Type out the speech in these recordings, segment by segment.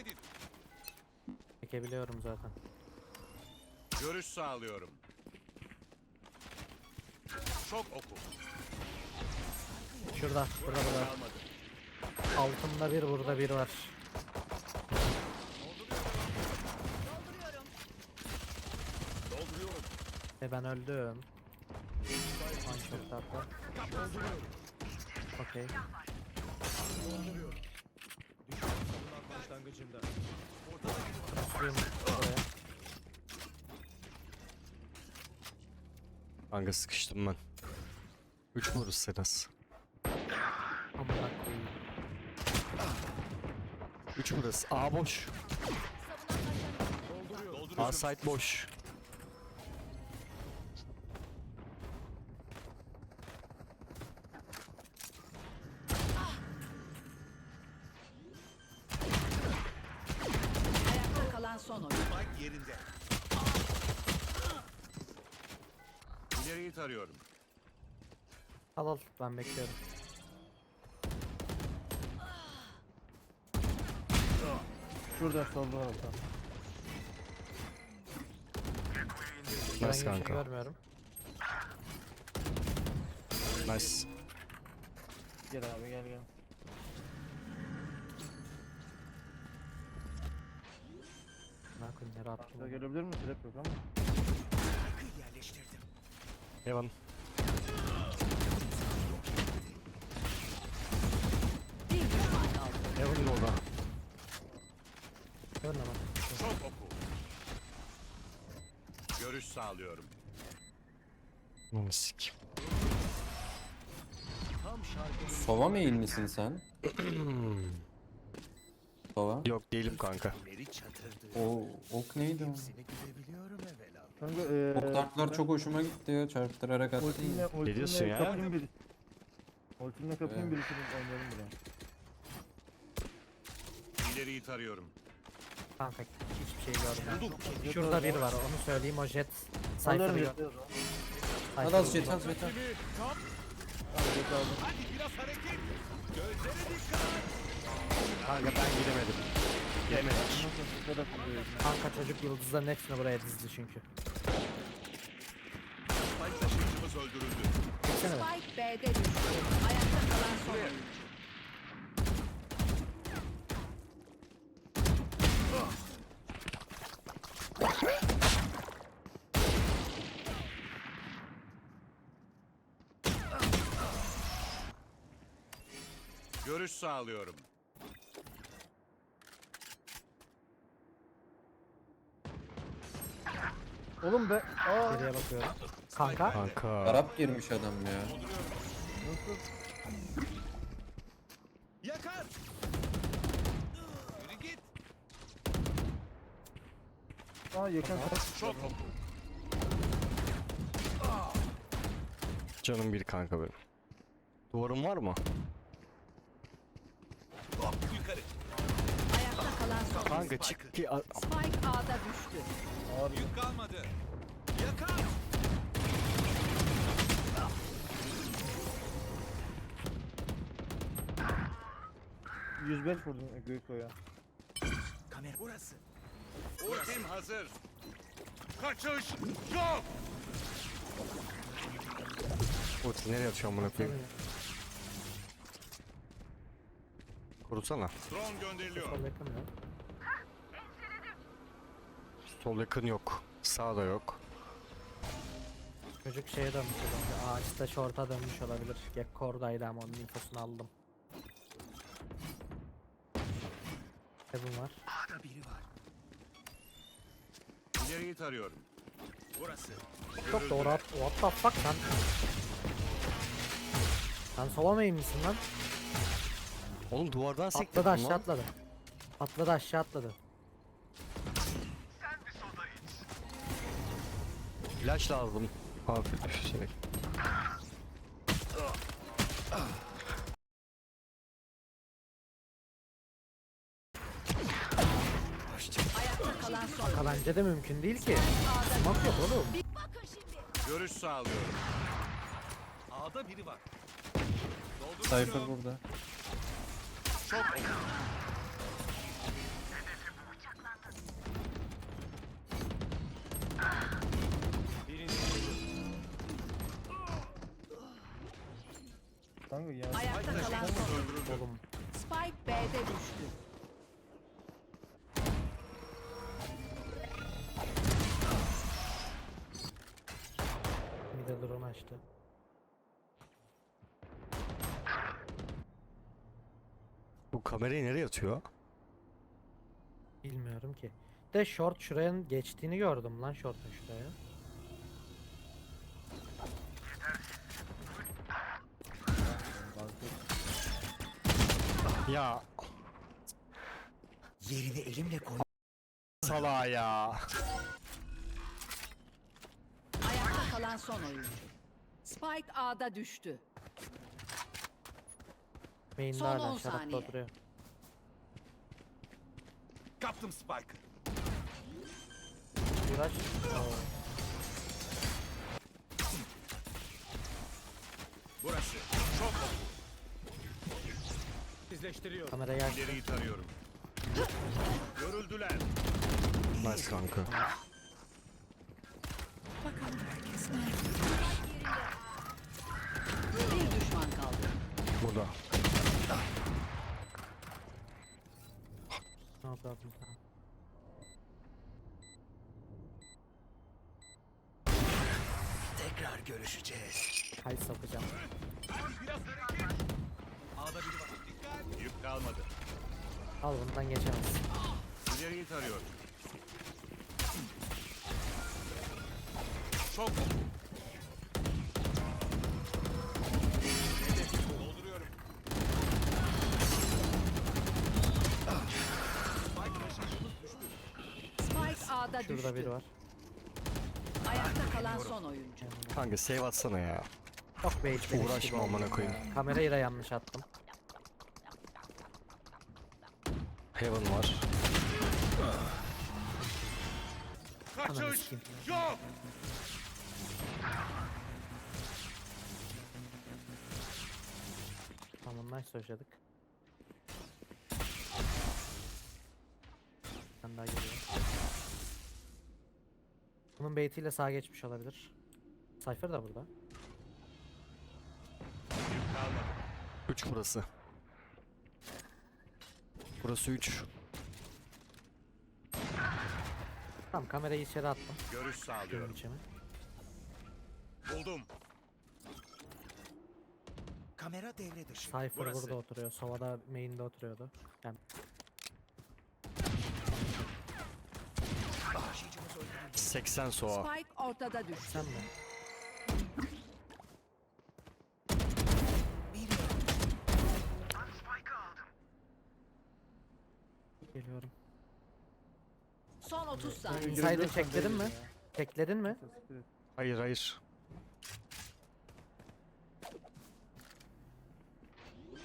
edin. Çekebiliyorum zaten. Görüş sağlıyorum. Çok oku. Şurada, burada burada. Altında bir, burada bir var. Dolduruyorum. E ben öldüm. Okey. Başlangıcında. Suyum buraya. Kanka sıkıştım ben. 3 vururuz Seras. Amına koyayım. 3 burası. A boş. A site boş. Ben bekliyorum. Şurada solda orada. Ben Nice bir şey kanka. görmüyorum. Nice. Gel abi gel gel. Ne yere attım. Şurada onu. gelebilir mi? Trap yok ama. Evan. Bir düşman kaldı. Evan da orada. Görme bak. Çok oku. Görüş sağlıyorum. Onu sik. Tam şarkı. Sova main misin sen? Sova? Yok değilim kanka. Çatırdı. O ok neydi o? Seni görebiliyorum evvela. Kanka eee... Ok dartlar çok hoşuma gitti ya çarptırarak attın Ultimle, ya. ultimle diyorsun ya? kapayım bir. Ultimle kapayım birisini oynayalım bile. İleriyi tarıyorum. Kanka hiçbir şey. Jet Şurada var. bir var onu söyleyeyim o jet. Gör. o zaman. Hadi az jet az jet. Hadi biraz hareket. Gözlere dikkat. Kanka ben gidemedim. Gidemedim. Kanka çocuk yıldızların hepsini buraya dizdi çünkü. Spike taşıyıcımız öldürüldü. Be. Spike B'de düştü. Ayakta kalan son. Görüş sağlıyorum. Oğlum be. Aa. Geriye bakıyorum. Kanka. Kanka. Arap girmiş adam ya. Nasıl? Yakar. Yürü git. Aa yakın. Çok. Canım bir kanka benim. Duvarım var mı? Hop yukarı. Ayakta kalan son oyun. Kanka çık ki a- Spike A'da düştü. Yük kalmadı. Yakar. 105 vurdum Göko'ya. Kamera burası. Ultim hazır. Kaçış yok. Ulti nereye atıyor amına koyayım? Korusana. Drone gönderiliyor. Sol yakın ya. Sol yakın yok. Sağda yok. Çocuk şeye dönmüş olabilir. Ağaçta şorta dönmüş olabilir. Gekko oradaydı ama onun infosunu aldım. Heaven var. İleriyi tarıyorum. Burası. Çok doğru at. What the fuck sen? Sen solamayın mısın lan? Oğlum duvardan sektim Atladı aşağı atladı. Atladı aşağı atladı. Flash lazım. Abi şey. Ayakta kalan son oyun. Kanka bence de mümkün değil ki. Smoke yok oğlum. Görüş sağlıyorum. A'da biri var. Cypher burada. Çok Kanka ya. Ayakta kalan son. Oğlum Spike B'de düştü. bir de drone açtı. Bu kamerayı nereye atıyor? Bilmiyorum ki. De short şuraya geçtiğini gördüm lan short'un şuraya. Ya Yerini elimle koy. sala ya. Ayakta kalan son oyuncu. Spike A'da düştü. Main'de Son hala 10 şarapta saniye. oturuyor. Kaptım Spike. Uğraş. Burası. Çok oku. Sizleştiriyorum. Kamerayı açtı. İleriyi tarıyorum. Görüldüler. Nice kanka. Bir düşman kaldı. Burada. No problem. Tekrar görüşeceğiz. Kay sokacağım. A'da biri var. Dikkat. Yük kalmadı. Al bundan geçemez. İleriyi tarıyorum. Çok dolduruyorum. Spike taşıyıcımız düştü. Spike A'da düştü. Şurada biri var. Ayakta kalan son oyuncu. Kanka save atsana ya. Çok gibi Uğraşma amına ya. koyayım. Kamerayı da yanlış attım. Heaven var. Ananı Kaçış sikeyim. yok. Tamam nice yaşadık. Ben daha geliyor. Bunun baitiyle sağa geçmiş olabilir. Cypher da burada. Yük kalmadı. 3 burası. Burası 3. Tamam kamerayı içeri attım. Görüş sağlıyorum. içimi. Buldum. Kamera devre dışı. Cypher Burası. burada oturuyor. Sova'da main'de oturuyordu. Yani Taşıyıcımız öldürüldü. 80 soğa. Spike ortada düştü. sen mi? Biri Geliyorum. Son 30 saniye. Insider checkledin mi? Checkledin mi? Hayır hayır.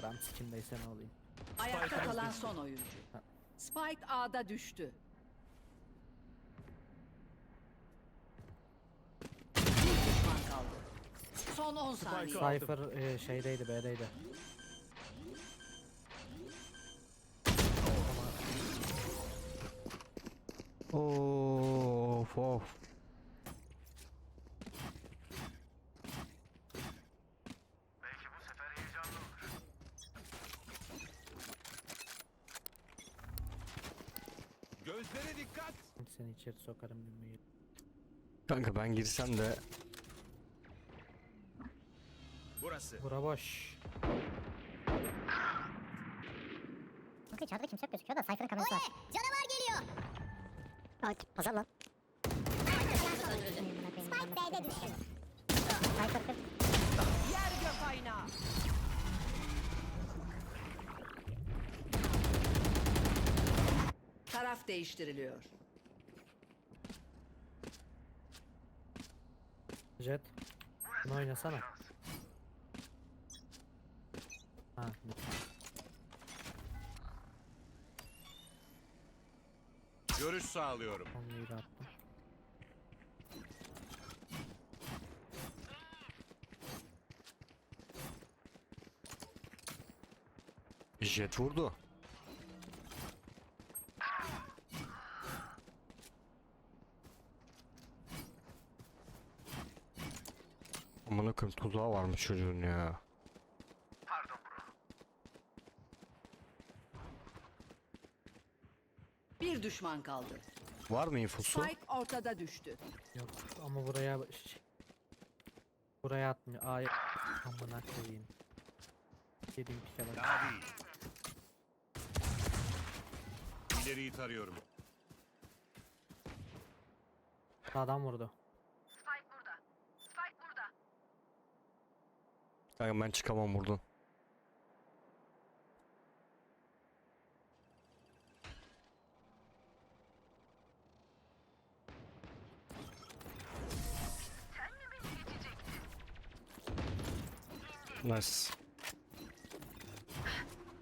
Gram sikindeyse ne olayım. Ayakta kalan son oyuncu. Spike A'da düştü. Bir düşman kaldı. Son 10 saniye. Cypher e, şeydeydi B'deydi. Of of. Gözlere dikkat. Seni içeri sokarım bilmeyi. Kanka ben girsem de Burası. Bura boş. Kanka içeride kimse yok gözüküyor da Cypher'ın kamerası var. Canavar geliyor. Bak pazar lan. Yer gök aynağı. Taraf değiştiriliyor. Jet. Bunu oynasana. Ha, Görüş sağlıyorum. onu iyi attım. Jet vurdu. Amına koyayım tuzağı varmış çocuğun ya. Pardon bro. Bir düşman kaldı. Var mı infosu? Spike ortada düştü. Yok ama buraya buraya atmıyor. Ay amına koyayım. Dediğim bir şey bak. Abi. İleriyi tarıyorum. Adam vurdu. Kanka ben çıkamam buradan. Nice.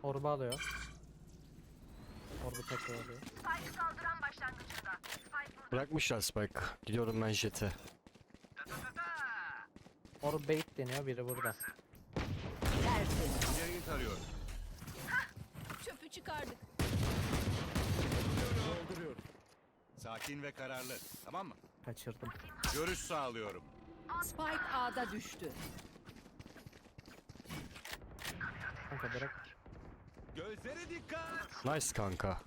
Orba alıyor. Orba tekrar alıyor. Bırakmışlar Spike. Gidiyorum ben jet'e. Orb bait deniyor biri burada. Tertemiz. İleriyi tarıyorum. Çöpü çıkardık. Dolduruyorum. Sakin ve kararlı. Tamam mı? Kaçırdım. Görüş sağlıyorum. Spike A'da düştü. Kanka bırak. Gözlere dikkat. Nice kanka.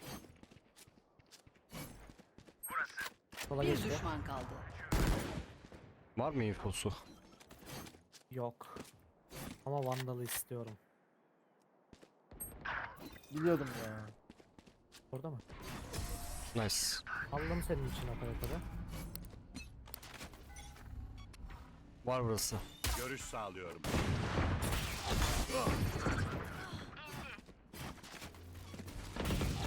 Sola Bir geçti. düşman kaldı. Var mı infosu? Yok. Ama Vandal'ı istiyorum. Biliyordum ya. Burada mı? Nice. Aldım senin için operatörü. Var burası. Görüş sağlıyorum.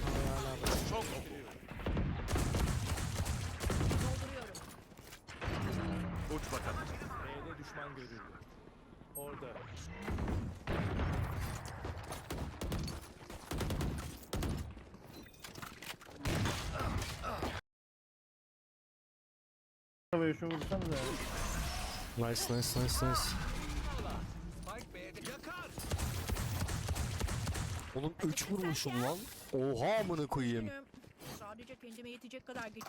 Ay, hala burada. Çok oku. Uç bakalım. B'de düşman görüldü. Orada. Havaya şu vursanız ya. Nice nice nice nice. Oğlum 3 vurmuşum lan. Oha amına koyayım. Sadece kendime yetecek kadar geç.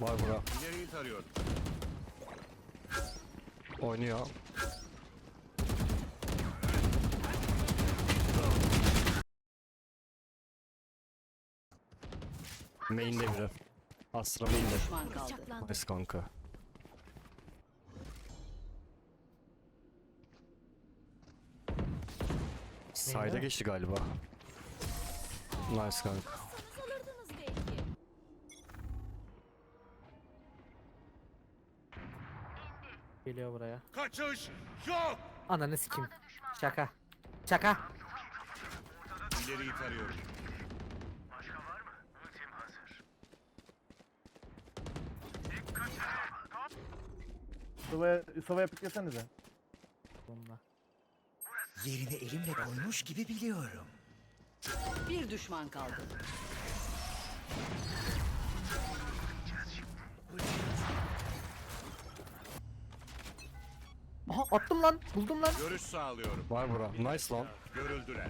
Var bura. İleriyi tarıyorum. Oynuyor. Main'de biri. Astra main'de. Nice kanka. Sayda geçti galiba. Nice kanka. Geliyor buraya. Kaçış yok. Ananı sikim. Şaka. Şaka. İleriyi tarıyorum. Sova'ya Sova'ya piklesenize. Bununla. Yerini elimle koymuş gibi biliyorum. Bir düşman kaldı. Aha attım lan. Buldum lan. Görüş sağlıyorum. Var bura. Nice lan. Görüldüler.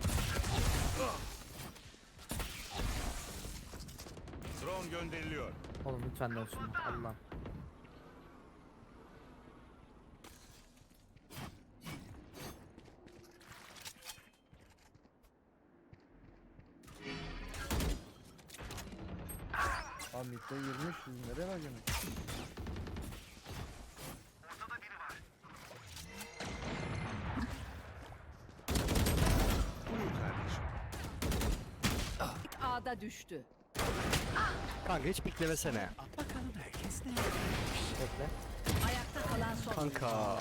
Drone gönderiliyor. Oğlum lütfen dön şunu. Allah'ım. Abi 20 siz nereye harcamış? Buyur A'da düştü. Kanka hiç piklemesene. Bakalım herkes ne? Bekle. Ayakta kalan son. Kanka.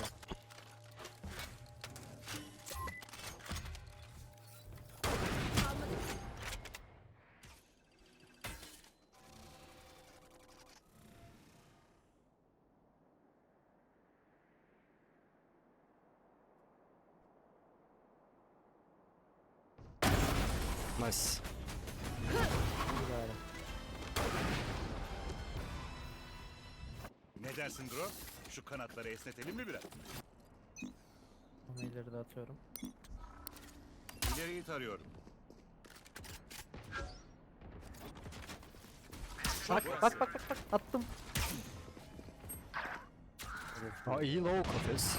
Nice. Dersin Dro? Şu kanatları esnetelim mi biraz? Onu ileride atıyorum. İleriyi tarıyorum. Bak bak bak bak bak attım. Aa iyi low kafes.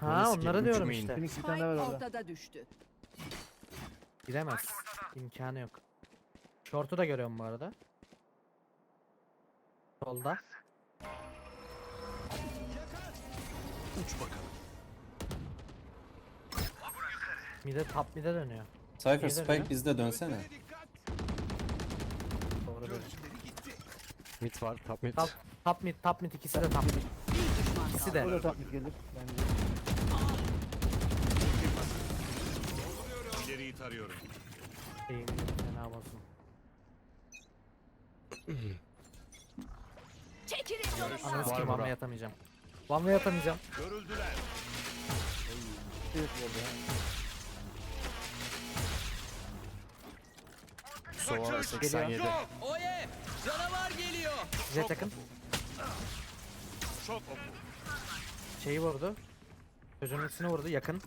Ha onları ucu diyorum işte. Phoenix bir tane var Spike orada. ortada düştü. Giremez. İmkanı yok. Short'u da görüyorum bu arada. Solda. Uç bakalım. Mide top mide dönüyor. Cypher İyi de Spike ya. bizde dönsene. Doğru böyle. Mid var, top mid. Top, top mid, top mid ikisi de top mid. İkisi de. Da taklit gelir bence. İleriyi tarıyorum. Şeyim fena bozma. Çekilin yolumdan. Ananı sikeyim bura. one way atamayacağım. One way atamayacağım. Görüldüler. Şey yapıyor ya. Sova 87. Jet yakın. Çok oku. Şeyi vurdu. Çocuğun üstüne vurdu yakın.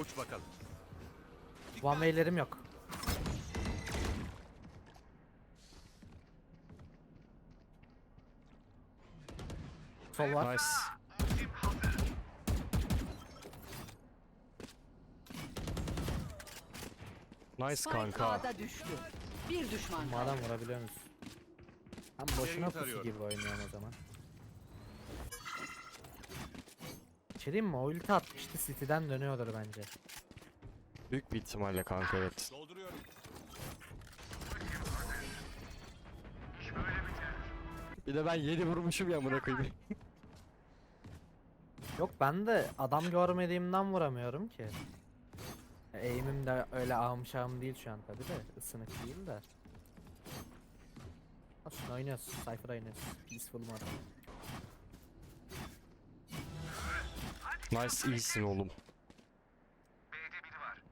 Uç bakalım. One way'lerim yok. Sol var. Nice. Nice Spike kanka. A'da düştü. Bir düşman kaldı. Madem vurabiliyor musun? Ben boşuna pusu gibi oynuyorum o zaman. Bir şey mi? O ulti atmıştı City'den dönüyordur bence. Büyük bir ihtimalle kanka evet. Dolduruyorum. Bir de ben 7 vurmuşum ya amına koyayım. Yok ben de adam görmediğimden vuramıyorum ki. Eğimim de öyle şağım değil şu an tabi de ısınık değil de. Olsun oynuyoruz. Cypher oynuyoruz. Peaceful mod. Nice iyisin oğlum.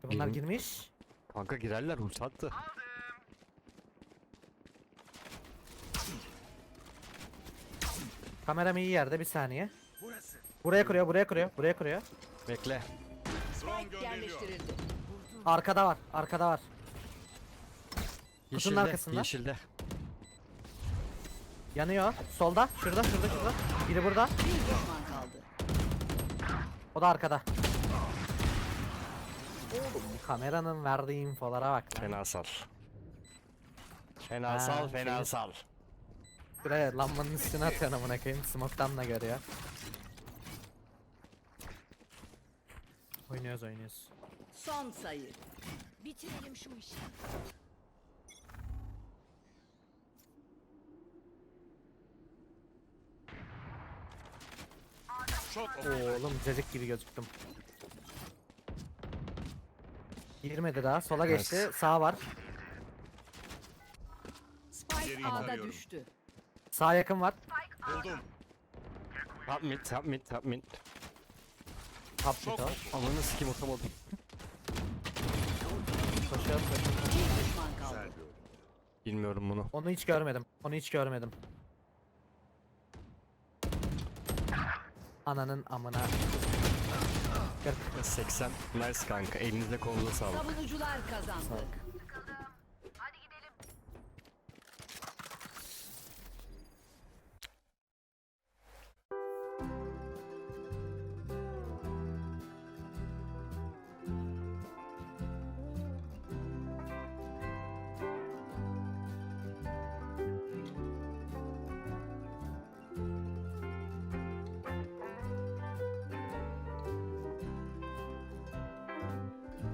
Bunlar Girdim. girmiş. Kanka girerler ulti attı. Kameram iyi yerde bir saniye. Buraya kuruyor, buraya kuruyor, buraya kuruyor. Bekle. Spike yerleştirildi. Arkada var, arkada var. Yeşilde, arkasında. yeşilde. Yanıyor. Solda, şurada, şurada, şurada. Biri burada. Bir düşman kaldı. O da arkada. Kameranın verdiği infolara bak lan. Fena sal. Fena Ha, sal, fena şey- sal. Buraya lambanın üstüne atıyorsun amına koyayım. Smoke'tan da görüyor. Oynuyoruz oynuyoruz. Son sayı. Bitirelim şu işi. Oğlum cacık gibi gözüktüm. Girmedi daha. Sola geçti. Nice. Sağ var. Spike A'da düştü. Sağ yakın var. Buldum. Top mid, top mid, top mid. Top mid oku. Ananı sikim atamadım. Koşuyor, koşuyor. Bir düşman kaldı. Bilmiyorum bunu. Onu hiç görmedim. Onu hiç görmedim. Ananın amına. 80. Nice kanka. Elinize kolunuza sağlık. Savunucular kazandı.